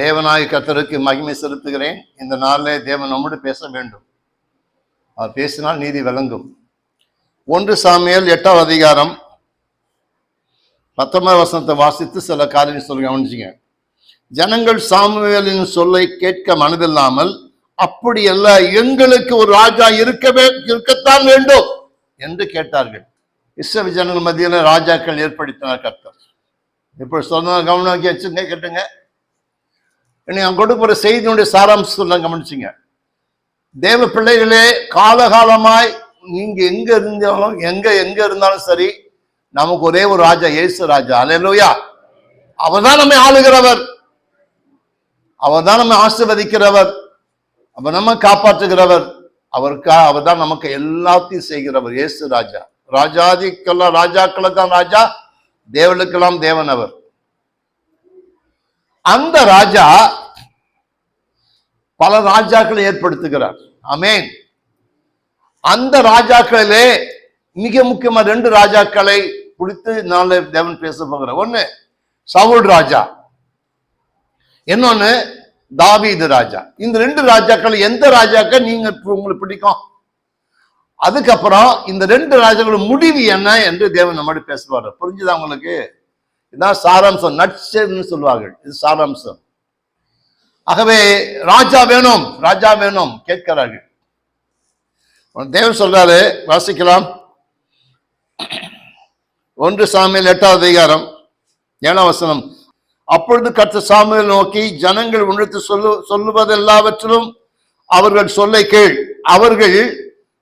தேவனாய் கத்தருக்கு மகிமை செலுத்துகிறேன். இந்த நாளிலே தேவன் நம்மோடு பேச வேண்டும். அவர் பேசினால் நீதி விளங்கும். ஒன்று சாமியல் எட்டாவது அதிகாரம் பத்தொன்பது வசனத்தை வாசித்து சில காரியம் சொல்லுங்க கவனிச்சிங்க. ஜனங்கள் சாமுவேலின் சொல்லை கேட்க மனதில்லாமல் அப்படியல்ல எங்களுக்கு ஒரு ராஜா இருக்கவே இருக்கத்தான் வேண்டும் என்று கேட்டார்கள். இஸ்ரவேல் ஜனங்கள் மத்தியில் ராஜாக்கள் ஏற்படுத்தினார் கர்த்தர். இப்போ சொன்ன கவனம் வச்சுங்க கேட்டுங்க. நீங்க கொடுக்குற செய்தியினுடைய சாராம்சத்தை கவனிச்சிங்க. தேவ பிள்ளைகளே காலகாலமாய் நீங்க எங்க இருந்தாலும் எங்க எங்க இருந்தாலும் சரி நமக்கு ஒரே ஒரு ராஜா இயேசு ராஜா. அலையலோயா அவர் தான் நம்மை ஆளுகிறவர். அவர் தான் நம்மை ஆசிர்வதிக்கிறவர். அவர் நம்ம காப்பாற்றுகிறவர். அவருக்கா அவர் தான் நமக்கு எல்லாத்தையும் செய்கிறவர். இயேசு ராஜா. ராஜாதிக்கெல்லாம் ராஜாக்களை தான் ராஜா. தேவனுக்கெல்லாம் தேவன் அவர். அந்த ராஜா பல ராஜாக்களை ஏற்படுத்துகிறார். அமேன் அந்த ராஜாக்களிலே மிக முக்கியமா ரெண்டு ராஜாக்களை குறித்து நாளை தேவன் பேச போகிற ஒண்ணு சவுல் ராஜா. இன்னொன்னு தாவீது ராஜா. இந்த ரெண்டு ராஜாக்கள் எந்த ராஜாக்கள் நீங்க உங்களுக்கு பிடிக்கும்? அதுக்கப்புறம் இந்த ரெண்டு ராஜாக்களோட முடிவு என்ன என்று தேவன் நம்ம பேசுவார். புரிஞ்சுதா உங்களுக்கு? இதுதான் சாராம்சம் நட்சன்னு சொல்லுவார்கள். இது சாராம்சம். ஆகவே ராஜா வேணும் ராஜா வேணும் கேட்கிறார்கள். தேவன் சொல்றாரு வாசிக்கலாம். ஒன்று சாமியில் எட்டாவது அதிகாரம் ஏழாம் வசனம். அப்பொழுது கர்த்த சாமியில் நோக்கி ஜனங்கள் உணர்த்து சொல்லு சொல்லுவதெல்லாவற்றிலும் அவர்கள் சொல்லை கேள். அவர்கள்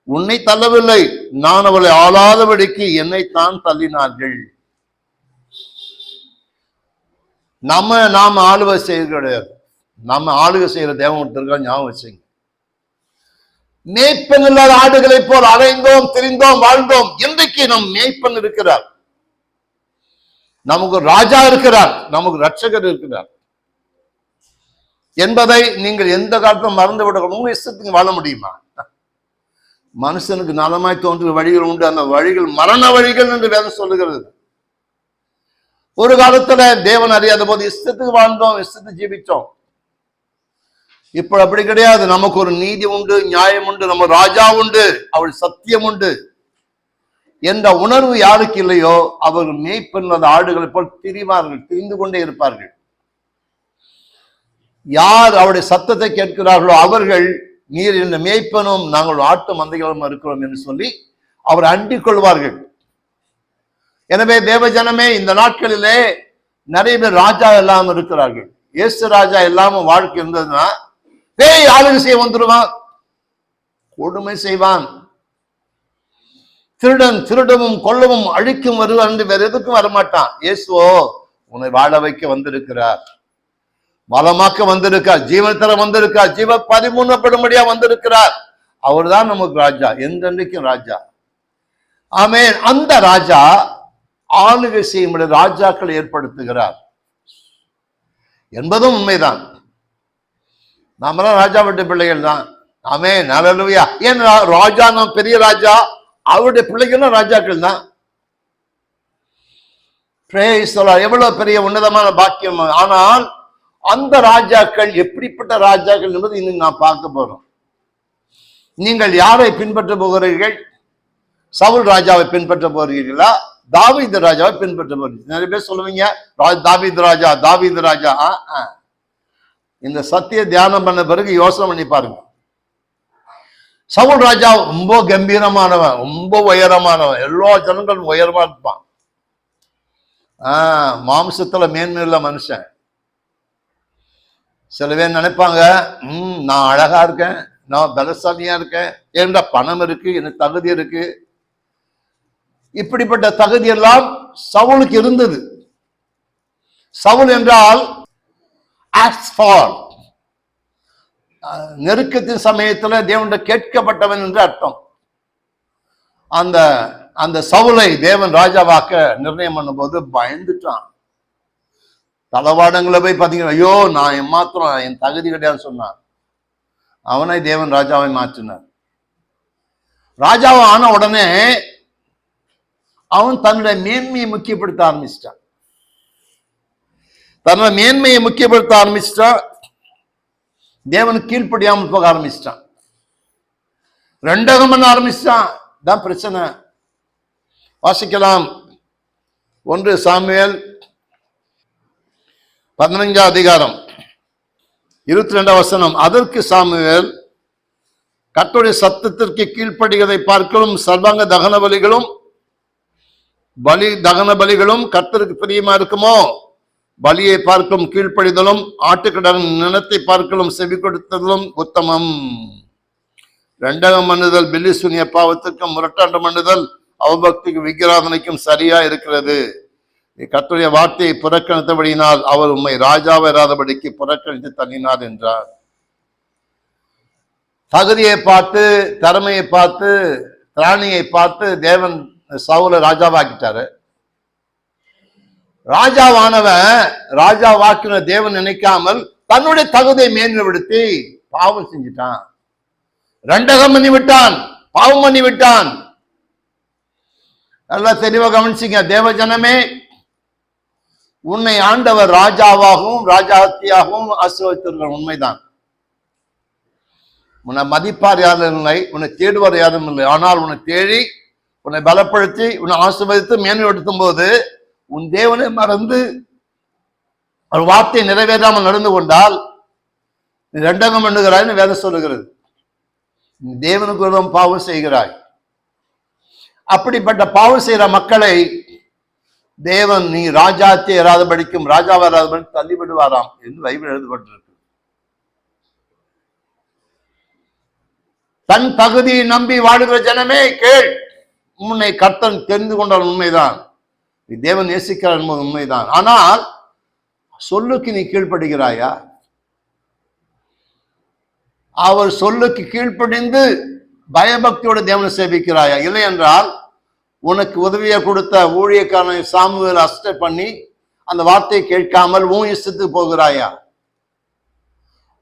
உன்னை தள்ளவில்லை. நான் அவளை ஆளாதபடிக்கு என்னைத்தான் தள்ளினார்கள். நம்ம நாம ஆளுகை செய்ய கிடையாது. நம்ம ஆளுகை செய்யற தேவன் ஒருத்தருக்கா ஞாபகம் வச்சுங்க. மேய்ப்பன் இல்லாத ஆடுகளை போல் அலைந்தோம் திரிந்தோம் வாழ்ந்தோம். இன்றைக்கு நம் மேய்ப்பன் இருக்கிறார். நமக்கு ராஜா இருக்கிறார். நமக்கு ரட்சகர் இருக்கிறார். என்பதை நீங்கள் எந்த காலத்திலும் மறந்து விட உங்க இஷ்டத்துக்கு வாழ முடியுமா? மனுஷனுக்கு நலமாய் தோன்றுகிற வழிகள் உண்டு. அந்த வழிகள் மரண வழிகள் என்று வேதம் சொல்லுகிறது. ஒரு காலத்துல தேவன் அறியாத போது இஷ்டத்துக்கு வாழ்ந்தோம் இஷ்டத்துக்கு ஜீவிச்சோம். இப்போ அப்படி கிடையாது. நமக்கு ஒரு நீதி உண்டு நியாயம் உண்டு நம்ம ராஜா உண்டு அவள் சத்தியம் உண்டு. என்ற உணர்வு யாருக்கு இல்லையோ அவர்கள் மேய்ப்பெண் ஆடுகளை போல் திரிவார்கள் திரிந்து கொண்டே இருப்பார்கள். யார் அவருடைய சத்தத்தை கேட்கிறார்களோ அவர்கள் நீர் இந்த மேய்ப்பனும் நாங்கள் ஆட்டு மந்தைகளும் இருக்கிறோம் என்று சொல்லி அவர் அண்டிக் கொள்வார்கள். எனவே தேவஜனமே இந்த நாட்களிலே நிறைய பேர் ராஜா இல்லாம இருக்கிறார்கள். இயேசு ராஜா இல்லாம வாழ்க்கை இருந்ததுன்னா பேய் ஆளுகை செய்ய வந்துடுவான் கொடுமை செய்வான். திருடன் திருடவும் கொள்ளவும் அழிக்கும் வருவான் வேற எதுக்கும் வரமாட்டான். இயேசுவோ உன்னை வாழ வைக்க வந்திருக்கிறார். வளமாக்க வந்திருக்கார். ஜீவத்தர வந்திருக்கார். ஜீவ பதிமூணப்படும்படியா வந்திருக்கிறார். அவர்தான் நமக்கு ராஜா. எந்தென்றைக்கும் ராஜா. ஆமே அந்த ராஜா ஆளுகை செய்யும் ராஜாக்கள் ஏற்படுத்துகிறார். என்பதும் உண்மைதான். நாமெல்லாம் ராஜா வீட்டு பிள்ளைகள் தான் நாமே நலலுவையா ஏன் ரா- ராஜா நாம் பெரிய ராஜா அவருடைய பிள்ளைகளும் ராஜாக்கள் தான் எவ்வளவு பெரிய உன்னதமான பாக்கியம். ஆனால் அந்த ராஜாக்கள் எப்படிப்பட்ட ராஜாக்கள் என்பது இன்னும் நான் பார்க்க போறோம். நீங்கள் யாரை பின்பற்ற போகிறீர்கள்? சவுல் ராஜாவை பின்பற்ற போகிறீர்களா? தாவீது ராஜாவை பின்பற்ற போறீங்க நிறைய பேர் சொல்லுவீங்க தாவீது ராஜா தாவீது ராஜா இந்த சத்திய தியானம் பண்ண பிறகு யோசனை பண்ணி பாருங்க. சவுல் ராஜா ரொம்ப கம்பீரமானவன் ரொம்ப உயரமானவன். எல்லா ஜனங்களும் உயரமா இருப்பான். ஆஹ் மாம்சத்துல மேன்மையுள்ள மனுஷன். சில பேர் நினைப்பாங்க ம் நான் அழகா இருக்கேன் நான் பலசாலியா இருக்கேன் என்ற பணம் இருக்கு எனக்கு தகுதி இருக்கு இப்படிப்பட்ட தகுதி எல்லாம் சவுலுக்கு இருந்தது. சவுல் என்றால் அஹ் நெருக்கத்தின் சமயத்துல தேவன் கேட்கப்பட்டவன் என்று அர்த்தம். அந்த அந்த சவுலை தேவன் ராஜாவாக்க நிர்ணயம் பண்ணும்போது பயந்துட்டான். தளவாடங்களை போய் பார்த்தீங்கன்னா ஐயோ நான் ஏமாத்திரம் என் தகுதி கிடையாதுன்னு சொன்னான். அவனை தேவன் ராஜாவை மாற்றினார். ராஜாவை ஆன உடனே அவன் தன்னுடைய மேன்மையை முக்கியப்படுத்த ஆரம்பிச்சிட்டான். தன்னோட மேன்மையை முக்கியப்படுத்த ஆரம்பிச்சிட்டான் தேவனுக்கு கீழ்ப்படியாமல் போக ஆரம்பிச்சிட்டான். ரெண்டகம் பண்ண ஆரம்பிச்சிட்டான். தான் பிரச்சனை. வாசிக்கலாம். ஒன்று சாமியல் பதினஞ்சாம் அதிகாரம் இருபத்தி ரெண்டாம் வசனம். அதற்கு சாமுவேல் கட்டுடைய சத்தத்திற்கு கீழ்ப்படுகிறதை பார்க்கலும் சர்வாங்க தகன பலிகளும் பலி தகன பலிகளும் கர்த்தருக்கு பிரியமா இருக்குமோ? பலியை பார்க்கும் கீழ்ப்படிதலும் ஆட்டுக்கடன் நிலத்தை பார்க்கலும் செவி கொடுத்ததும் உத்தமம். ரெண்டகம் மன்னுதல் பில்லி சுனிய பாவத்துக்கும் முரட்டாண்டு மன்னுதல் அவபக்திக்கு விக்கிராதனைக்கும் சரியா இருக்கிறது. கத்துடைய வார்த்தையை புறக்கணித்தபடியினால் அவர் உம்மை ராஜாவராதபடிக்கு புறக்கணித்து தள்ளினார் என்றார். தகுதியை பார்த்து திறமையை பார்த்து திராணியை பார்த்து தேவன் சவுல ராஜாவாக்கிட்டாரு. ராஜாவானவன் ராஜாவாக்கின தேவன் நினைக்காமல் தன்னுடைய தகுதியை மேன்மைப்படுத்தி பாவம் செஞ்சிட்டான். ரெண்டகம் பண்ணி விட்டான் பாவம் பண்ணி விட்டான் நல்லா தெளிவா கவனிச்சிங்க தேவஜனமே உன்னை ஆண்டவர் ராஜாவாகவும் ராஜாத்தியாகவும் ஆசிர்வதித்திருக்கிற உண்மைதான். உன்னை மதிப்பார் யாரும் இல்லை உன்னை தேடுவார் யாரும் இல்லை. ஆனால் உன்னை தேடி உன்னை பலப்படுத்தி உன்னை ஆசிர்வதித்து மேன்மைப்படுத்தும் போது உன் தேவனை மறந்து ஒரு வார்த்தை நிறைவேறாமல் நடந்து கொண்டால் நீ ரெண்டகம் பண்ணுகிறாய்னு வேதம் சொல்லுகிறது. நீ தேவனுக்கு விரோதம் பாவம் செய்கிறாய். அப்படிப்பட்ட பாவம் செய்கிற மக்களை தேவன் நீ ராஜாத்தை இராதபடிக்கும் ராஜாவை இராதபடி தள்ளிவிடுவாராம் என்று பைபிள் எழுதப்பட்டிருக்கு. தன் தகுதியை நம்பி வாழுகிற ஜனமே கேள். உன்னை கர்த்தன் தெரிந்து கொண்டால் உண்மைதான். நீ தேவன் நேசிக்கிறார் என்பது உண்மைதான். ஆனால் சொல்லுக்கு நீ கீழ்ப்படுகிறாயா? அவர் சொல்லுக்கு கீழ்ப்படிந்து பயபக்தியோட தேவனை சேவிக்கிறாயா? இல்லை என்றால் உனக்கு உதவியை கொடுத்த ஊழியக்காரனை சாமுவேல் அஸ்ட பண்ணி அந்த வார்த்தையை கேட்காமல் உன் இஷ்டத்துக்கு போகிறாயா?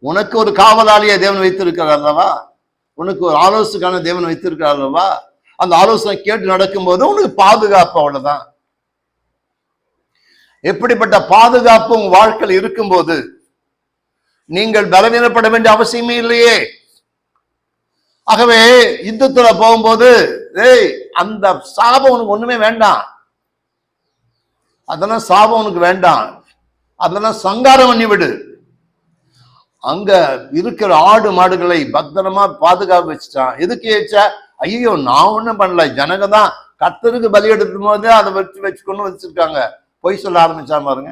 உனக்கு ஒரு காவலாளியை தேவன் வைத்திருக்கிறார் அல்லவா? உனக்கு ஒரு ஆலோசனைக்கான தேவன் வைத்திருக்கிறார் அல்லவா? அந்த ஆலோசனை கேட்டு நடக்கும்போது உனக்கு பாதுகாப்பு அவ்வளவுதான். எப்படிப்பட்ட பாதுகாப்பு உங்க வாழ்க்கையில் இருக்கும்போது நீங்கள் பலவீனப்பட வேண்டிய அவசியமே இல்லையே. ஆகவே யுத்தத்துல போகும்போது ஏய் அந்த சாபம் உனக்கு ஒண்ணுமே வேண்டாம். அதெல்லாம் சாபம் உனக்கு வேண்டாம். அதெல்லாம் சங்காரம் பண்ணி விடு. அங்க இருக்கிற ஆடு மாடுகளை பத்திரமா பாதுகாப்பு வச்சுட்டான். எதுக்கு ஏச்சா? ஐயோ நான் ஒன்றும் பண்ணல. ஜனங்க தான் கத்தருக்கு பலி எடுக்கும் போது அதை வச்சு வச்சுக்கொண்டு வச்சிருக்காங்க. பொய் சொல்ல ஆரம்பிச்சா பாருங்க.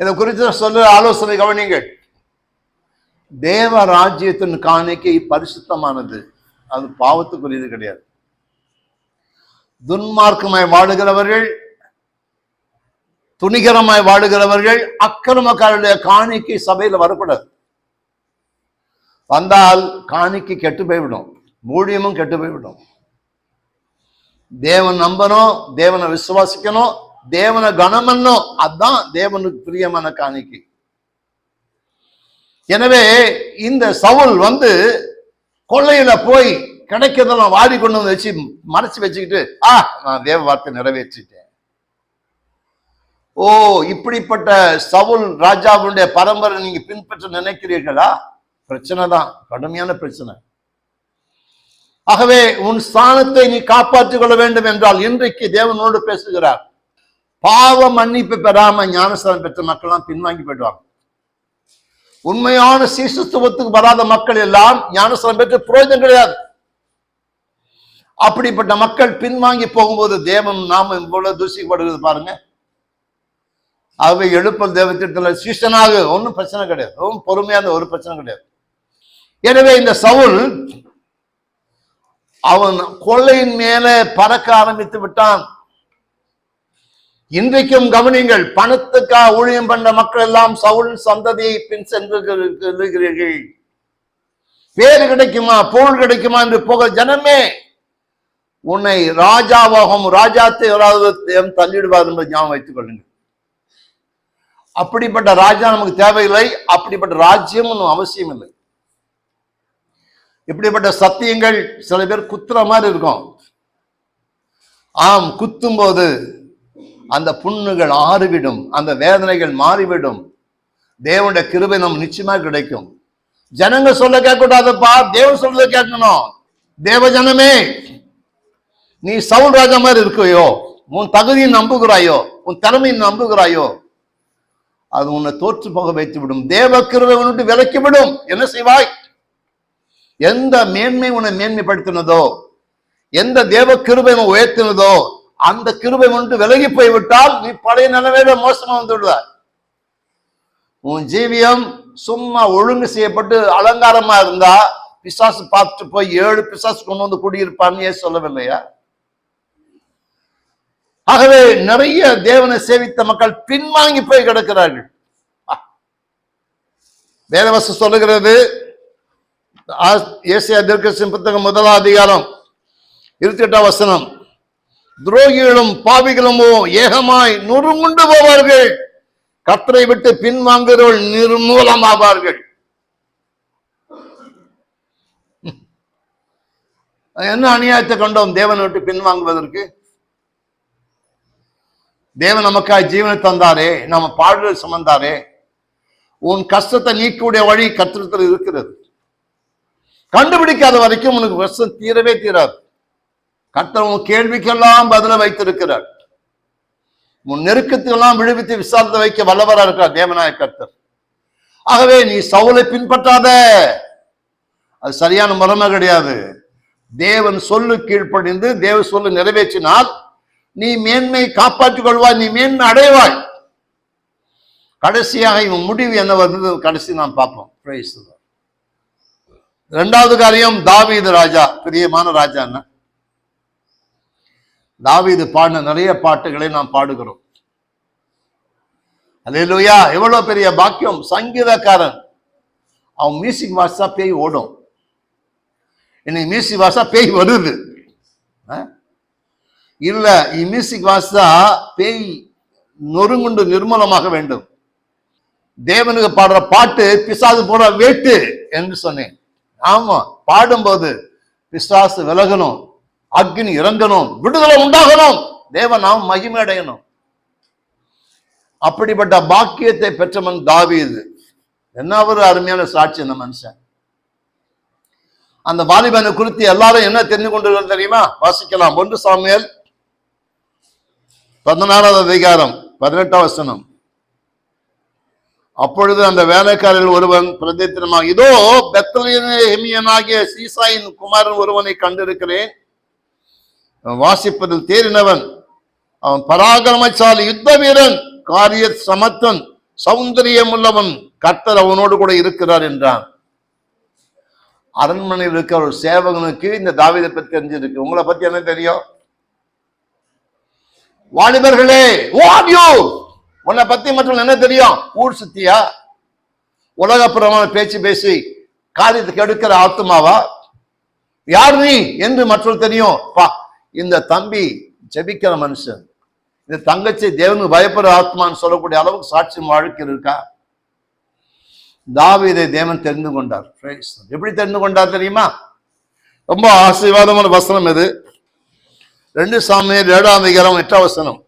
இதை குறித்து சொல்ல ஆலோசனை கவனிங்கள் தேவ ராஜ்யத்தின் காணிக்கை பரிசுத்தமானது. அது பாவத்துக்குரியது கிடையாது. துன்மார்க்கமாய் வாழுகிறவர்கள் துணிகரமாய் வாழுகிறவர்கள் அக்கிரமக்காரருடைய காணிக்கை சபையில் வரக்கூடாது. வந்தால் காணிக்கு கெட்டு போய்விடும். ஊழியமும் கெட்டு போய்விடும். தேவன் நம்பணும் தேவனை விசுவாசிக்கணும் தேவனை கனமன்னும் அதான் தேவனுக்கு பிரியமான காணிக்கு. எனவே இந்த சவுல் வந்து கொள்ளையில போய் கிடைக்கிறதெல்லாம் வாடி கொண்டு வந்து வச்சு மறைச்சு வச்சுக்கிட்டு ஆ நான் தேவ வார்த்தை நிறைவேற்றிட்டேன். ஓ இப்படிப்பட்ட சவுல் ராஜாவுடைய பரம்பரை நீங்க பின்பற்ற நினைக்கிறீர்களா? பிரச்சனை தான் கடுமையான பிரச்சனை. ஆகவே உன் ஸ்தானத்தை நீ காப்பாற்றிக் கொள்ள வேண்டும் என்றால் இன்றைக்கு தேவனோடு பேசுகிறார். பாவ மன்னிப்பு பெறாம ஞானஸ்தானம் பெற்ற மக்கள்லாம் பின்வாங்கி போயிடுவாங்க. உண்மையான சீசுத்துவத்துக்கு வராத மக்கள் எல்லாம் ஞானஸ்தானம் பெற்று பிரயோஜனம் கிடையாது. அப்படிப்பட்ட மக்கள் பின்வாங்கி போகும்போது தேவன் நாம இவ்வளவு தூசிக்கப்படுகிறது பாருங்க. ஆகவே எழுப்பல் தேவத்திட்டத்தில் சீசனாக ஒன்றும் பிரச்சனை கிடையாது. ரொம்ப பொறுமையான ஒரு பிரச்சனை கிடையாது. எனவே இந்த சவுல் அவன் கொள்ளையின் மேலே பறக்க ஆரம்பித்து விட்டான். இன்றைக்கும் கவனிங்கள் பணத்துக்காக ஊழியம் பண்ண மக்கள் எல்லாம் சவுல் சந்ததியை பின் சென்று செல்லுகிறீர்கள். பேரு கிடைக்குமா புகழ் கிடைக்குமா என்று போக ஜனமே உன்னை ராஜாவாகவும் ராஜாத்தை யாராவது தள்ளிடுவார் என்று ஞாபகம் வைத்துக் கொள்ளுங்கள். அப்படிப்பட்ட ராஜா நமக்கு தேவையில்லை அப்படிப்பட்ட ராஜ்யம் ஒன்றும் அவசியம் இல்லை இப்படிப்பட்ட சத்தியங்கள் சில பேர் குத்துற மாதிரி இருக்கும். ஆம் குத்தும் போது அந்த புண்ணுகள் ஆறிவிடும் அந்த வேதனைகள் மாறிவிடும். தேவனுடைய கிருபை நம்ம நிச்சயமா கிடைக்கும். ஜனங்க சொல்ல கேட்கக்கூடாதுப்பா. தேவன் சொல்றதை கேட்கணும். தேவ ஜனமே நீ சவுல் ராஜா மாதிரி இருக்கையோ? உன் தகுதியை நம்புகிறாயோ? உன் திறமையை நம்புகிறாயோ? அது உன்னை தோற்று போக வைத்து விடும் தேவ கிருபை உன்னை விலக்கி விடும் என்ன செய்வாய்? எந்த மேன்மை உன்னை மேன்மைப்படுத்தினதோ எந்த தேவ கிருபை உயர்த்தினதோ அந்த கிருபை ஒன்று விலகி போய்விட்டால் நீ பழைய நிலைமையில மோசமா வந்து விடுவார் உன் ஜீவியம் சும்மா ஒழுங்கு செய்யப்பட்டு அலங்காரமா இருந்தா பிசாசு பார்த்துட்டு போய் ஏழு பிசாசு கொண்டு வந்து குடியிருப்பான்னு ஏன் சொல்லவில்லையா? ஆகவே நிறைய தேவனை சேவித்த மக்கள் பின்வாங்கி போய் கிடக்கிறார்கள். வேதவசம் சொல்லுகிறது ஏசியா தீர்க்கசின் புத்தகம் முதலாம் அதிகாரம் இருபத்தி எட்டாம் வசனம். துரோகிகளும் பாவிகளுமோ ஏகமாய் நுறுங்குண்டு போவார்கள். கத்தரை விட்டு பின்வாங்குகிறவர்கள் நிர்மூலமாவார்கள். என்ன அநியாயத்தை கண்டோம் தேவனை விட்டு பின்வாங்குவதற்கு? தேவன் நமக்காய் ஜீவனை தந்தாரே நம்ம பாடுகள் சுமந்தாரே. உன் கஷ்டத்தை நீக்கக்கூடிய வழி கத்திரத்தில் இருக்கிறது. கண்டுபிடிக்காத வரைக்கும் உனக்கு வருஷம் தீரவே தீராது. கர்த்தர் உன் கேள்விக்கெல்லாம் பதில வைத்திருக்கிறார். உன் நெருக்கத்துக்கெல்லாம் விழுவித்து விசாரத்தை வைக்க வல்லவரா இருக்கிறார் தேவநாய கர்த்தர். ஆகவே நீ சவுலை பின்பற்றாத. அது சரியான முறைமை கிடையாது. தேவன் சொல்லு கீழ்ப்படிந்து தேவ சொல்லு நிறைவேற்றினால் நீ மேன்மை காப்பாற்றிக் கொள்வாய் நீ மேன்மை அடைவாய். கடைசியாக இவன் முடிவு என்ன வருது கடைசி நாம் பார்ப்போம். Praise ரெண்டாவது காரியம் தாவீது ராஜா பிரியமான ராஜா என்ன? தாவீது பாடின நிறைய பாட்டுகளை நாம் பாடுகிறோம். அல்லேலூயா எவ்வளவு பெரிய பாக்கியம். சங்கீதக்காரன். அவன் மியூசிக் வாசா பேய் ஓடும். இன்னைக்கு மியூசிக் வாசா பேய் வருது. ஆ? இல்ல மியூசிக் வாசா பேய் நொறுங்குண்டு நிர்மூலமாக வேண்டும். தேவனுக்கு பாடுற பாட்டு பிசாது போற வேட்டு என்று சொன்னேன். ஆமா பாடும்போது பிசாசு விலகணும் அக்னி இறங்கணும் விடுதலை உண்டாகணும். தேவன் நாம் மகிமை அடையணும். அப்படிப்பட்ட பாக்கியத்தை பெற்றவன் தாவீது. என்ன ஒரு அருமையான சாட்சி அந்த மனுஷன். அந்த வாலிபனை குறித்து எல்லாரும் என்ன தெரிந்து கொண்டு தெரியுமா? வாசிக்கலாம். ஒன்று சாமியல் பதினாறாவது அதிகாரம் பதினெட்டாம் வசனம். அப்பொழுது அந்த வேலைக்காரர்கள் ஒருவன் பிரதித்திரமாக இதோ பெத்தலியனாகிய சீசாயின் குமாரன் ஒருவனை கண்டிருக்கிறேன். வாசிப்பதில் தேறினவன் அவன் பராக்கிரமசாலி யுத்த வீரன் காரிய சமத்தன் சௌந்தரியம் உள்ளவன் கர்த்தர் அவனோடு கூட இருக்கிறார் என்றான். அரண்மனையில் இருக்கிற ஒரு சேவகனுக்கு இந்த தாவிதை பத்தி தெரிஞ்சிருக்கு. உங்களை பத்தி என்ன தெரியும்? வாலிபர்களே ஓடியோ உன்னை பத்தி மற்றும் என்ன தெரியும்? ஊர் சுத்தியா? உலகப்புறமான பேச்சு பேசி காரியத்துக்கு கெடுக்கிற ஆத்மாவா யார் நீ என்று மற்றவர் தெரியும். பா இந்த தம்பி ஜெபிக்கிற மனுஷன். இந்த தங்கச்சி தேவனுக்கு பயப்படுற ஆத்மான்னு சொல்லக்கூடிய அளவுக்கு சாட்சி வாழ்க்கை இருக்கா? தாவிதை தேவன் தெரிந்து கொண்டார். எப்படி தெரிந்து கொண்டார் தெரியுமா? ரொம்ப ஆசீர்வாதமான வசனம் இது. ரெண்டு சாமியர் ஏழாம் அதிகாரம் எட்டாம் வசனம்.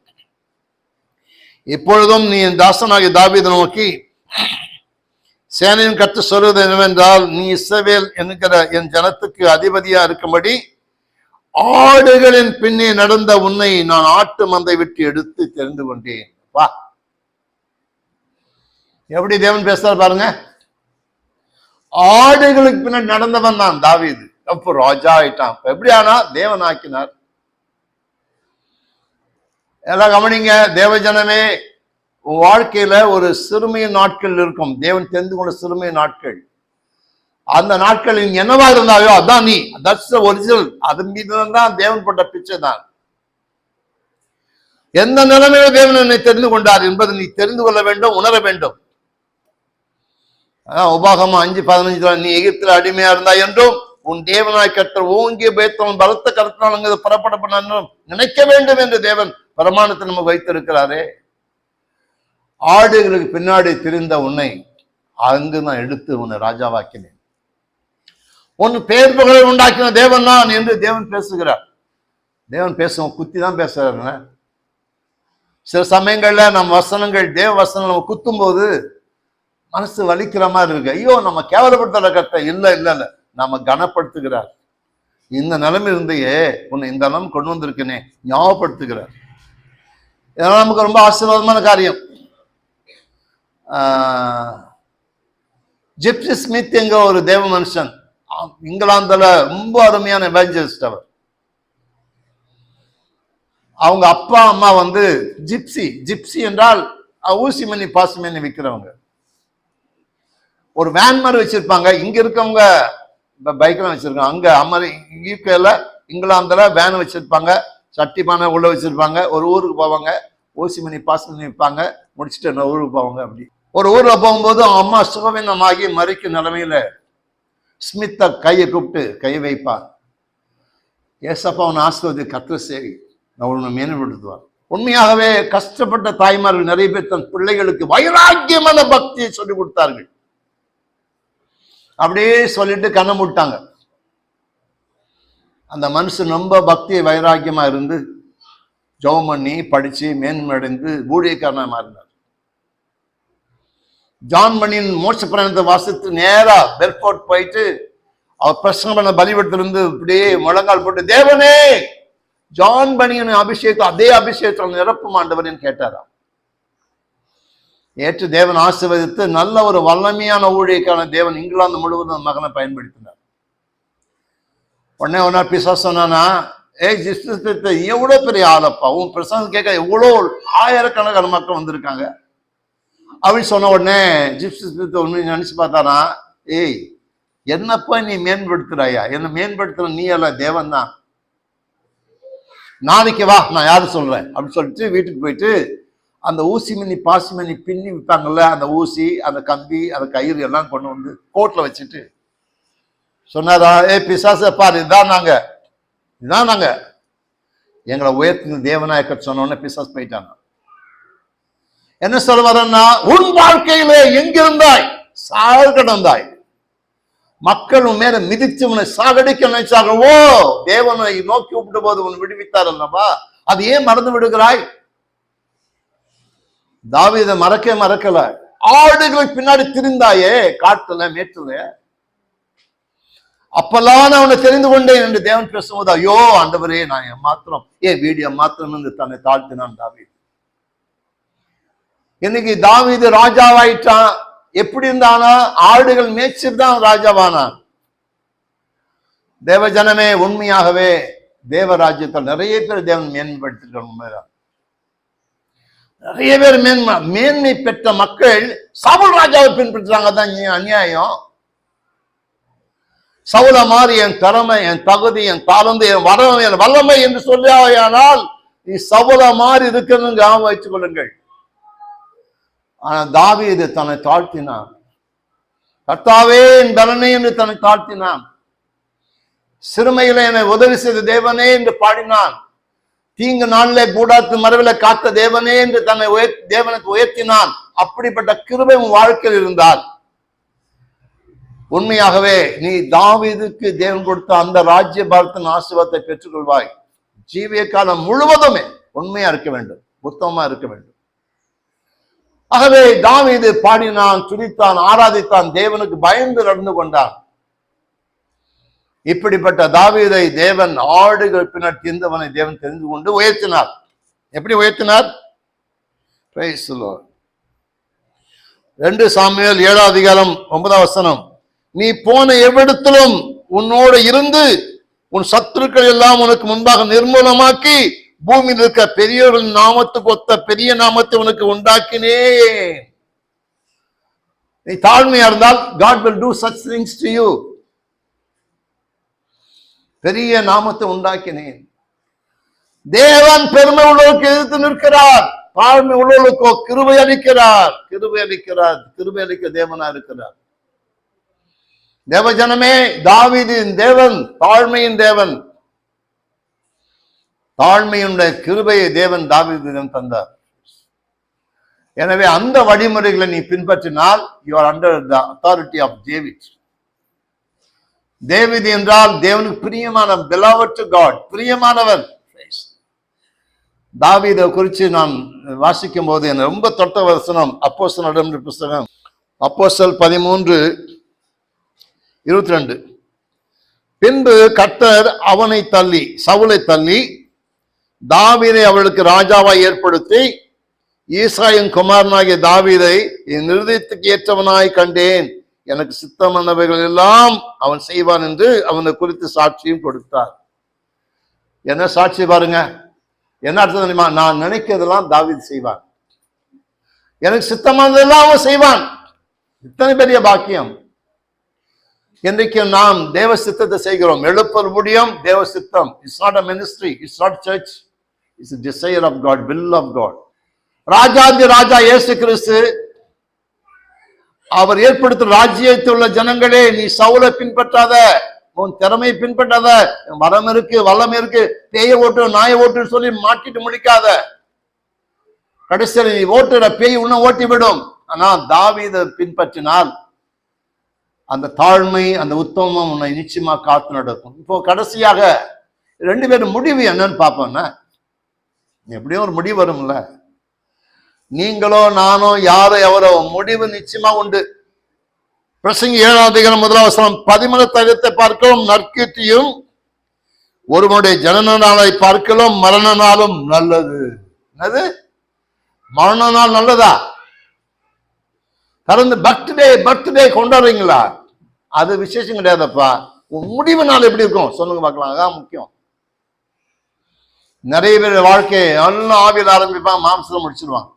இப்பொழுதும் நீ என் தாசனாகிய தாவீது நோக்கி சேனையின் கற்று சொல்வது என்னவென்றால் நீ இஸ்ரவேல் என்கிற என் ஜனத்துக்கு அதிபதியா இருக்கும்படி ஆடுகளின் பின்னே நடந்த உன்னை நான் ஆட்டு மந்தை விட்டு எடுத்து தெரிந்து கொண்டேன். வா. எப்படி தேவன் பேசுறாரு பாருங்க. ஆடுகளுக்கு பின்னாடி நடந்தவன் தான் தாவீது. அப்போ ராஜா ஆயிட்டான். எப்படி ஆனா தேவன் ஆக்கினார். எல்லாம் கவனிங்க தேவஜனமே உன் வாழ்க்கையில ஒரு சிறுமிய நாட்கள் இருக்கும். தேவன் தெரிந்து கொண்ட சிறுமிய நாட்கள். அந்த நாட்கள் நீ என்னவா இருந்தாயோ அதான் நீ. தட்ஸ் ஒரிஜினல் அது மீது தான் தேவன் போட்ட பிச்சை தான் எந்த நிலைமையில தேவன் என்னை தெரிந்து கொண்டார் என்பதை நீ தெரிந்து கொள்ள வேண்டும் உணர வேண்டும். அதான் உபாகமா அஞ்சு பதினஞ்சு நீ எகிப்தில் அடிமையா இருந்தா என்றும் உன் தேவனாய் கற்ற ஓங்கிய பேத்தவன் பலத்த கருத்தினால் அங்கு புறப்பட பண்ணும் நினைக்க வேண்டும் என்று தேவன் பிரமாணத்தை நம்ம வைத்திருக்கிறாரே. ஆடுகளுக்கு பின்னாடி திரிந்த உன்னை அங்கு நான் எடுத்து உன்னை ராஜாவாக்கினேன். உன் பேர் புகழை உண்டாக்கின தேவன் தான் என்று தேவன் பேசுகிறார். தேவன் பேசுவோம் குத்தி தான் பேசுறாருங்க சில சமயங்கள்ல நம்ம வசனங்கள் தேவ வசனம் நம்ம குத்தும் போது மனசு வலிக்கிற மாதிரி இருக்கு. ஐயோ நம்ம கேவலப்படுத்துற கத்தை இல்ல இல்ல இல்ல. நம்ம கனப்படுத்துகிறார். இந்த நிலைமை இருந்தையே உன்னை இந்த நிலம் கொண்டு வந்திருக்கனே ஞாபகப்படுத்துகிறார். இதெல்லாம் நமக்கு ரொம்ப ஆசீர்வாதமான காரியம். ஜிப்சி ஸ்மித் எங்க ஒரு தேவ மனுஷன். இங்கிலாந்துல ரொம்ப அருமையான எவாஞ்சலிஸ்ட் அவர். அவங்க அப்பா அம்மா வந்து ஜிப்சி ஜிப்சி என்றால் ஊசி மணி பாசி மணி விற்கிறவங்க ஒரு வேன் மாதிரி வச்சிருப்பாங்க. இங்க இருக்கவங்க பைக்லாம் வச்சிருக்காங்க. அங்க அமெரி யூகேல இங்கிலாந்துல வேன் வச்சிருப்பாங்க. சட்டி பானை உள்ள வச்சிருப்பாங்க. ஒரு ஊருக்கு போவாங்க. ஊசி மணி பாசி மணி விற்பாங்க முடிச்சுட்டு என்ன ஊருக்கு போவாங்க அப்படி. ஒரு ஊர்ல போகும்போது அம்மா சுகவீனமாகி மறிக்கும் நிலைமையில ஸ்மித்த கையை கூப்பிட்டு கை வைப்பா. ஏசப்பா அவன் ஆசிர்வதி கத்திர சேரி அவனை மேம்படுத்துவார் உண்மையாகவே கஷ்டப்பட்ட தாய்மார்கள் நிறைய பேர் தன் பிள்ளைகளுக்கு வைராக்கியமான பக்தியை சொல்லிக் கொடுத்தார்கள். அப்படியே சொல்லிட்டு கண்ணை மூட்டாங்க. அந்த மனுஷன் ரொம்ப பக்தி வைராக்கியமா இருந்து ஜெபம் பண்ணி படிச்சு மேன்மடைந்து ஊழியக்காரனாக மாறினார். ஜான் மணியின் மோட்ச பிரயாணத்தை வாசித்து நேரா பெர்ஃபோர்ட் போயிட்டு அவர் பிரசங்கம் பண்ண பலிபடத்திலிருந்து இப்படியே முழங்கால் போட்டு தேவனே! ஜான் பணியின் அபிஷேகம் அதே அபிஷேகத்தில் நிரப்பும் ஆண்டவரேன்னு கேட்டாராம். ஏற்று தேவன் ஆசீர்வதித்து நல்ல ஒரு வல்லமையான ஊழியக்கான தேவன் இங்கிலாந்து முழுவதும் மகனை பயன்படுத்தினார். உடனே ஒன்னா பிசா சொன்னானா ஏய் ஜிஸ்து எவ்வளோ பெரிய ஆளப்பா? உன் பிரசங்கம் கேட்க எவ்வளோ ஆயிரக்கணக்கான மக்கள் வந்திருக்காங்க. அப்படின்னு சொன்ன உடனே ஜிப்சி ஒன்று நினச்சி பார்த்தானா ஏய் என்னப்பா நீ மேம்படுத்துறாயா? என்னை மேம்படுத்துற நீ அல்ல தேவன் தான் நாளைக்கு வா நான் யாரு சொல்றேன்? அப்படின்னு சொல்லிட்டு வீட்டுக்கு போயிட்டு அந்த ஊசி மணி பாசி மணி பின்னி விற்பாங்கல்ல அந்த ஊசி அந்த கம்பி அந்த கயிறு எல்லாம் கொண்டு வந்து கோட்டில் வச்சுட்டு சொன்னாரா ஏ பிசாச பாரு இதுதான் நாங்க. இதுதான் நாங்க. எங்களை உயர்த்தின தேவநாயக்கர் சொன்னோன்னு பிசாஸ் போயிட்டாங்க. என்ன சொல்ல வரேன்னா உன் வாழ்க்கையிலே எங்கிருந்தாய்? சாக கிடந்தாய் மக்கள் உன் மேல மிதிச்சு உன்னை சாகடிக்க நினைச்சாகவோ தேவனை நோக்கி கூப்பிட்ட போது உன் விடுவித்தார் அல்லவா? அது ஏன் மறந்து விடுகிறாய்? தாவிதை மறக்க மறக்கல. ஆடுகளுக்கு பின்னாடி திரிந்தாயே காட்டுல மேட்டுல. அப்பெல்லாம் நான் அவனை தெரிந்து கொண்டேன் என்று தேவன் பேசும்போது ஐயோ ஆண்டவரே நான் என் மாத்திரம் ஏன் வீடியோ மாத்திரம் என்று தன்னை தாழ்த்தினான் தாவீது. இன்னைக்கு தாவீது ராஜாவாயிட்டான். எப்படி இருந்தானா? ஆடுகள் மேய்ச்சிட்டு தான் ராஜாவானான். தேவ ஜனமே உண்மையாகவே தேவராஜ்யத்தில் நிறைய பேர் தேவன் மேன்மைப்படுத்திருக்காங்க உண்மைதான் நிறைய பேர் மேன்மை மேன்மை பெற்ற மக்கள் சவுல் ராஜாவை பின்பற்றுறாங்க. தான் அநியாயம். சவுல மாதிரி என் திறமை என் தகுதி என் தாளந்து என் வரம் என் வல்லமை என்று சொல்லியானால் நீ சவுல மாதிரி இருக்கணும் ஞாபகம் வைத்துக் கொள்ளுங்கள். ஆனா இது தன்னை தாழ்த்தினான். கர்த்தாவே என் பலனை என்று தன்னை தாழ்த்தினான். சிறுமையில என்னை உதவி செய்த தேவனே என்று பாடினான். தீங்கு நாளிலே கூடாத்து மரவில காத்த தேவனே என்று தன்னை உயர் தேவனுக்கு உயர்த்தினான். அப்படிப்பட்ட கிருபை உன் வாழ்க்கையில் இருந்தால். உண்மையாகவே நீ தாவீதுக்கு தேவன் கொடுத்த அந்த ராஜ்ய பாரத்தின் ஆசீர்வாதத்தை பெற்றுக்கொள்வாய். ஜீவிய காலம் முழுவதுமே உண்மையா இருக்க வேண்டும். உத்தமமா இருக்க வேண்டும். ஆகவே தாவீது பாடினான் துடித்தான் ஆராதித்தான் தேவனுக்கு பயந்து நடந்து கொண்டான். இப்படிப்பட்ட தாவீதை தேவன் ஆடுகள் பின்னர் தீர்ந்தவனை தேவன் தெரிந்து கொண்டு உயர்த்தினார். எப்படி உயர்த்தினார்? ரெண்டு சாமியல் ஏழாம் அதிகாரம் ஒன்பதாம் வசனம். நீ போன எவ்விடத்திலும் உன்னோடு இருந்து உன் சத்துருக்கள் எல்லாம் உனக்கு முன்பாக நிர்மூலமாக்கி பூமியில் இருக்க பெரியவர்களின் நாமத்துக்கு ஒத்த பெரிய நாமத்தை உனக்கு உண்டாக்கினே நீ தாழ்மையா இருந்தால் God will do such things to you பெரிய நாமத்தை உண்டாக்கினேன். தேவன் பெருமை உள்ளவருக்கு எதிர்த்து நிற்கிறார். தாழ்மை உள்ளவர்களுக்கோ கிருபை அளிக்கிறார். கிருபை அளிக்கிறார். கிருபை அளிக்க தேவனா இருக்கிறார். தேவஜனமே தாவிதின் தேவன் தாழ்மையின் தேவன். தாழ்மையுடைய கிருபையை தேவன் தாவீதிடம் தந்தார். எனவே அந்த வழிமுறைகளை நீ பின்பற்றினால் you are under the authority of David தேவிதி என்றால் தேவனுக்கு பிரியமான பிலாவட் டு காட் பிரியமானவன் தாவிதை குறித்து நான் வாசிக்கும் போது எனக்கு ரொம்ப தொட்ட வசனம் அப்போஸ்தலர் புஸ்தகம். அப்போசல் பதிமூன்று இருபத்தி ரெண்டு பின்பு கர்த்தர் அவனை தள்ளி சவுலை தள்ளி தாவீதை அவளுக்கு ராஜாவாய் ஏற்படுத்தி ஈசாயின் குமாரனாகிய தாவீதை என் நிறுதித்துக்கு ஏற்றவனாய் கண்டேன். எனக்கு சித்தமானவைகள் எல்லாம் அவன் செய்வான் என்று அவனை குறித்து சாட்சியும் கொடுத்தார். என்ன சாட்சி பாருங்க. என்ன அர்த்தம் தெரியுமா? நான் நினைக்கிறதெல்லாம் தாவீது செய்வான். எனக்கு சித்தமானதெல்லாம் அவன் செய்வான். இத்தனை பெரிய பாக்கியம். இன்றைக்கு நாம் தேவ சித்தத்தை செய்கிறோம். எழுப்பல் முடியும் தேவ சித்தம் it's not a ministry it's not church it's desire of God will of God ராஜாதி ராஜா இயேசு கிறிஸ்து அவர் ஏற்படுத்தும் ராஜ்யத்தில் உள்ள ஜனங்களே நீ சவுலை பின்பற்றாத உன் திறமையை பின்பற்றாத வரம் இருக்கு வல்லம் இருக்கு பேய ஓட்டு நாய ஓட்டுன்னு சொல்லி மாட்டிட்டு முடிக்காத கடைசியில் நீ ஓட்டுற பேய் உன்னை ஓட்டி விடும் ஆனா தாவீதை பின்பற்றினால் அந்த தாழ்மை அந்த உத்தமம் உன்னை நிச்சயமா காத்து நடக்கும். இப்போ கடைசியாக ரெண்டு பேரும் முடிவு என்னன்னு பார்ப்போம்னா எப்படியும் ஒரு முடிவு வரும்ல. நீங்களோ நானோ யாரோ எவரோ முடிவு நிச்சயமா உண்டு. பிரசங்க ஏழாம் அதிகாரம் முதலாம் வசனம் பதிமூணு தகத்தை பார்க்கலாம் நற்கீர்த்தியும் ஒருவனுடைய ஜனன நாளை பார்க்கலாம் மரண நாளும் நல்லது. என்னது? மரண நாள் நல்லதா? பிறந்து பர்த்டே பர்த்டே கொண்டாடுறீங்களா? அது விசேஷம் கிடையாதப்பா. உன் முடிவு நாள் எப்படி இருக்கும்? சொல்லுங்க பார்க்கலாம். அதான் முக்கியம். நிறைய பேர் வாழ்க்கையை நல்லா ஆவியில் ஆரம்பிப்பான் மாம்சம் முடிச்சிருவான்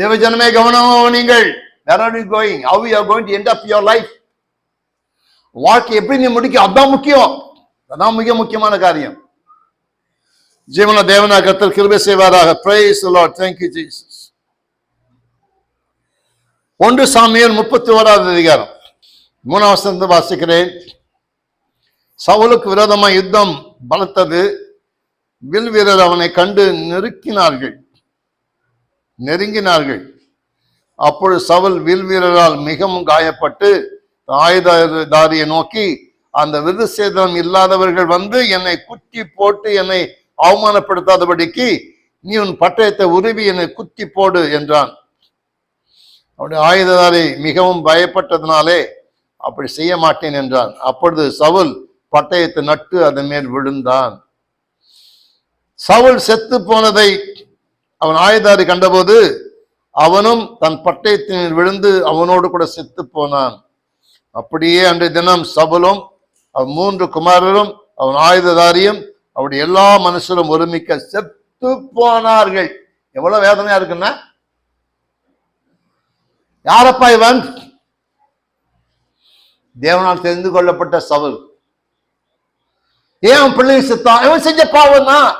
தேவஜனமே கவனம் நீங்கள். Where are you going? How you are going to end வாழ்க்கை எப்படி நீ முடிக்க? அதான் முக்கியம். அதான் மிக முக்கியமான காரியம். ஜீவன தேவனா கத்தர் கிருபை செய்வாராக. Praise the lord. ஒன்று சாமியல் முப்பத்தி ஓராவது அதிகாரம். மூணாவது வாசிக்கிறேன். சவுலுக்கு விரோதமாக யுத்தம் பலத்தது. வில் வீரர் அவனை கண்டு நெருக்கினார்கள். நெருங்கினார்கள். அப்பொழுது சவுல் வில் வீரரால் மிகவும் காயப்பட்டு ஆயுததாரியை நோக்கி அந்த விருது சேதனம் இல்லாதவர்கள் வந்து என்னை குத்தி போட்டு என்னை அவமானப்படுத்தாதபடிக்கு நீ உன் பட்டயத்தை உருவி என்னை குத்தி போடு என்றான். அவனுடைய ஆயுததாரி மிகவும் பயப்பட்டதினாலே அப்படி செய்ய மாட்டேன் என்றான். அப்பொழுது சவுல் பட்டயத்தை நட்டு அதன் மேல் விழுந்தான். சவுல் செத்து போனதை அவன் ஆயுதாரி கண்டபோது அவனும் தன் பட்டயத்தின் விழுந்து அவனோடு கூட செத்து போனான். அப்படியே அன்றைய தினம் சபலும் அவன் மூன்று குமாரரும் அவன் ஆயுததாரியும் அவருடைய எல்லா மனுஷரும் ஒருமிக்க செத்து போனார்கள். எவ்வளவு வேதனையா இருக்குன்னா? யாரப்பா இவன்? தேவனால் தெரிந்து கொள்ளப்பட்ட சவுல். ஏன் பிள்ளை பிள்ளைங்க செத்தான் இவன் செஞ்ச பாவம் தான்.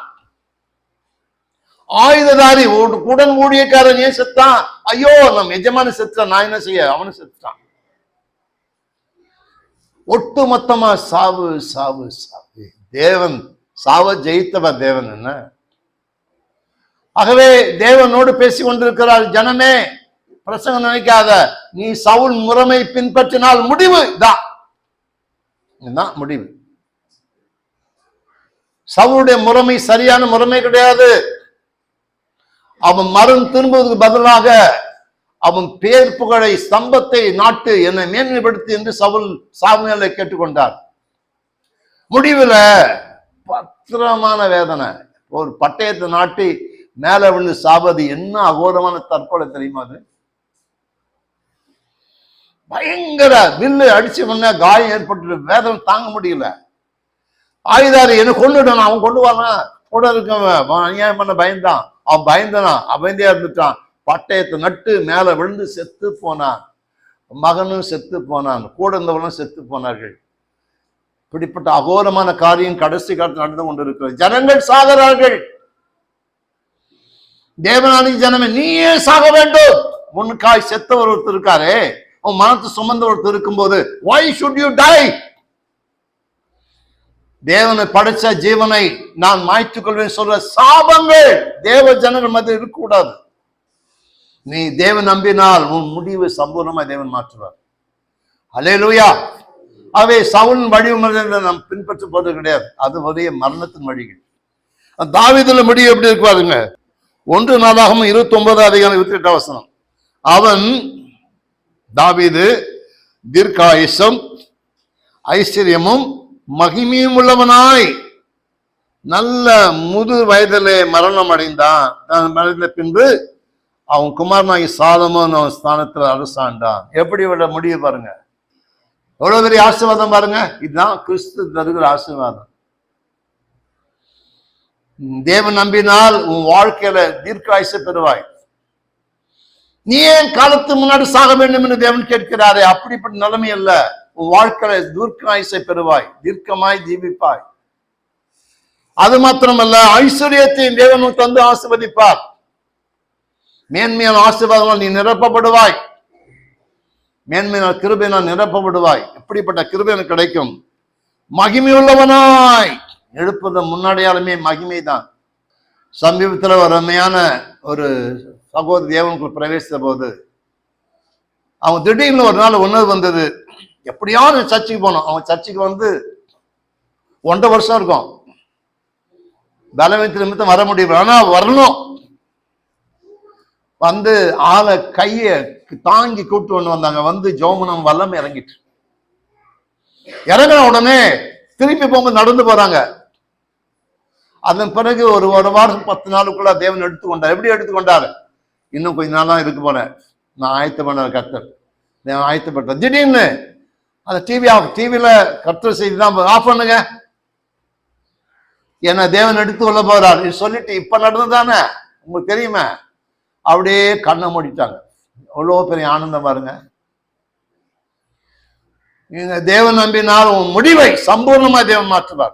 ஆயுததாரி உடன் ஊழியக்காரன் ஏன் செத்தான் ஐயோ நம் எஜமான செத்தான் நான் என்ன செய்ய? அவனு செத்தான் ஒட்டு மொத்தமா சாவு சாவு சாவு. தேவன் சாவ ஜெயித்தவ தேவன் என்ன? ஆகவே தேவனோடு பேசி கொண்டிருக்கிறார் ஜனமே. பிரசங்கம் நினைக்காத. நீ சவுல் முறைமை பின்பற்றினால் முடிவு தான் இதுதான் முடிவு. சவுளுடைய முறைமை சரியான முறைமை கிடையாது. அவன் மரம் திரும்புவதற்கு பதிலாக அவன் பேர் புகழை ஸ்தம்பத்தை நாட்டு என்னை மேன்மைப்படுத்தி என்று சவுல் சாமுவேலை கேட்டுக்கொண்டார். முடிவுல பத்திரமான வேதனை. ஒரு பட்டயத்தை நாட்டி மேல விழுந்து சாவது என்ன அகோரமான தற்கொலை தெரியுமா அது? பயங்கர வில்லு அடிச்சு முன்ன காயம் ஏற்பட்டு வேதனை தாங்க முடியல. ஆயுதாரி என்ன கொண்டுட்டான் அவன் கொண்டு வானா கூட இருக்கவன் அநியாயம் பண்ண பயந்தான். அவன் பயந்தனான் அவந்தியா இருந்துட்டான். பட்டயத்தை நட்டு மேல விழுந்து செத்து போனான். மகனும் செத்து போனான். கூட இருந்தவனும் செத்து போனார்கள். இப்படிப்பட்ட அகோரமான காரியம் கடைசி காலத்தில் நடந்து கொண்டிருக்கிறது. ஜனங்கள் சாகிறார்கள் தேவனானி ஜனமே நீயே சாக வேண்டும். முன்காய் செத்தவர் ஒருத்தர் இருக்காரே. உன் மனத்து சுமந்த இருக்கும்போது வை should யூ டை தேவனை படைச்ச ஜீவனை நான் மாய்த்துக் கொள்வேன் சொல்ற சாபங்கள் தேவ ஜனங்கள் மாதிரி இருக்கக்கூடாது. நீ தேவன் நம்பினால் உன் முடிவு சம்பூர்ணமா தேவன் மாற்றுவார். அலேலூயா அவை சவுன் வழிமுறைகளை நாம் பின்பற்ற போவது கிடையாது. அது ஒரே மரணத்தின் வழிகள். தாவிதில் முடிவு எப்படி இருக்கு பாருங்க. ஒன்று நாளாகவும் இருபத்தி ஒன்பது அதிகாரம் இருபத்தி எட்டு அவசரம் அவன் தாவீது தீர்க்காயுஷம் ஐஸ்வர்யமும் மகிமையும் உள்ளவனாய் நல்ல முது வயதிலே மரணம் அடைந்தான். தான் மறைந்த பின்பு அவன் குமாரனாகி சாதமும் அவன் ஸ்தானத்தில் அரசாண்டான். எப்படி விட முடிய பாருங்க? எவ்வளவு பெரிய ஆசீர்வாதம் பாருங்க. இதுதான் கிறிஸ்து தருகிற ஆசீர்வாதம். தேவன் நம்பினால் உன் வாழ்க்கையில தீர்க்காயுசை பெறுவாய். நீ ஏன் காலத்து முன்னாடி சாக வேண்டும் என்று தேவன் கேட்கிறாரே? அப்படிப்பட்ட நிலைமை அல்ல. உன் வாழ்க்கையில தீர்க்காயுசை பெறுவாய். தீர்க்கமாய் ஜீவிப்பாய். அது மாத்திரமல்ல ஐஸ்வர்யத்தை தேவன் தந்து ஆசிர்வதிப்பார். மேன்மையான ஆசீர்வாதங்கள் நீ நிரப்பப்படுவாய். மேன்மையான கிருபையினால் நிரப்பப்படுவாய். எப்படிப்பட்ட கிருபை எனக்கு கிடைக்கும்? மகிமையுள்ளவனாய். எழுப்பது முன்னாடியாலுமே மகிமை தான் சமீபத்தில் ஒரு அருமையான ஒரு சகோதரி தேவனுக்குள் பிரவேசித்த போது அவன் திடீர்னு ஒரு நாள் உணர்வு வந்தது. எப்படியாவது சர்ச்சுக்கு போனோம். அவன் சர்ச்சுக்கு வந்து ஒன்றரை வருஷம் இருக்கும். பலவீனத்து நிமித்தம் வர முடியும் ஆனா வரணும். வந்து ஆளை கைய தாங்கி கூப்பிட்டு கொண்டு வந்தாங்க. வந்து ஜோமனம் வல்லம் இறங்கிட்டு. இறங்கின உடனே திருப்பி போகும்போது நடந்து போறாங்க. அதன் பிறகு ஒரு ஒரு வாரம் பத்து நாளுக்குள்ள தேவன் எடுத்துக்கொண்டார். எப்படி எடுத்துக்கொண்டாரு? இன்னும் கொஞ்ச நாள் தான் இருக்கு போனேன் நான் ஆயத்த பண்ண கர்த்தர். நான் ஆயத்தப்பட்டேன். திடீர்னு அந்த டிவி ஆஃப் டிவியில் கர்த்தர் செய்தி தான் ஆஃப் பண்ணுங்க. என்ன தேவன் எடுத்து கொள்ள போறார். இது சொல்லிட்டு இப்ப நடந்ததானே உங்களுக்கு தெரியுமா? அப்படியே கண்ணை மூடிட்டாங்க. அவ்வளோ பெரிய ஆனந்தம் பாருங்க. நீங்க தேவன் நம்பினால் உன் முடிவை சம்பூர்ணமா தேவன் மாற்றுவார்.